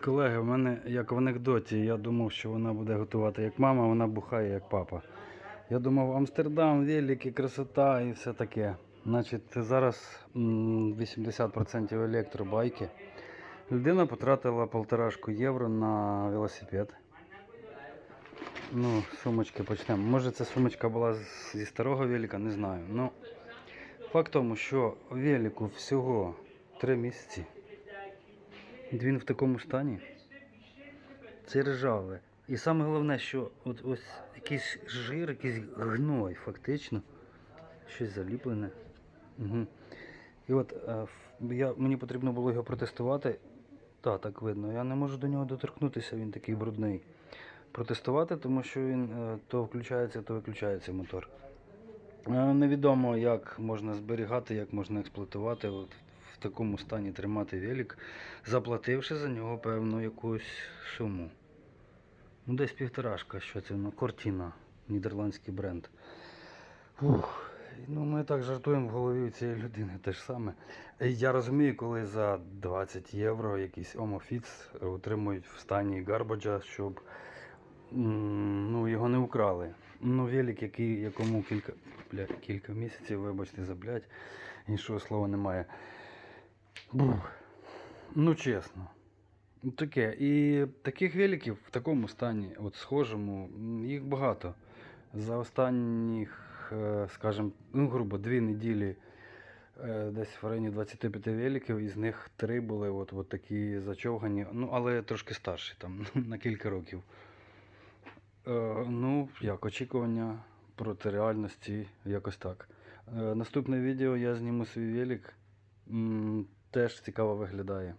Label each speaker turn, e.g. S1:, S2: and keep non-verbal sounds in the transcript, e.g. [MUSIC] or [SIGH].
S1: Колеги, в мене як в анекдоті, я думав, що вона буде готувати як мама, вона бухає як папа. Я думав, Амстердам, великий, красота і все таке. Значить, зараз 80% електробайки. Людина потратила полторашку євро на велосипед. Ну, сумочки почнемо. Може, ця сумочка була зі старого велика, не знаю. Ну, факт тому, що велику всього 3 місяці. Він в такому стані. Це ржаве. І саме головне, що от ось якийсь жир, якийсь гной, фактично. Щось заліплене. Угу. І от е, я, мені потрібно було його протестувати. Так, так видно. Я не можу до нього доторкнутися, він такий брудний. Протестувати, тому що він е, то включається, то виключається мотор. Е, Невідомо, як можна зберігати, як можна експлуатувати, от в такому стані тримати велик, заплативши за нього певну якусь суму. Ну, десь півторашка, що це ну, Кортіна, нідерландський бренд. Фух. Ну, ми так жартуємо в голові цієї людини те ж саме. Я розумію, коли за 20 євро якийсь омофіц утримують в стані гарбаджа, щоб ну, його не украли. Ну, велик, який, якому кілька, бля, кілька місяців, вибачте за блядь, іншого слова немає. Бух. Ну, чесно. Таке. І таких великів в такому стані, от схожому, їх багато. За останніх, е, скажімо, ну, грубо, дві неділі е, десь в районі 25 великів, із них три були от, от такі зачовгані, ну, але трошки старші, там, [LAUGHS] на кілька років. Е, ну, як очікування проти реальності, якось так. Наступне відео я зніму свій велик. Теж цікаво виглядає.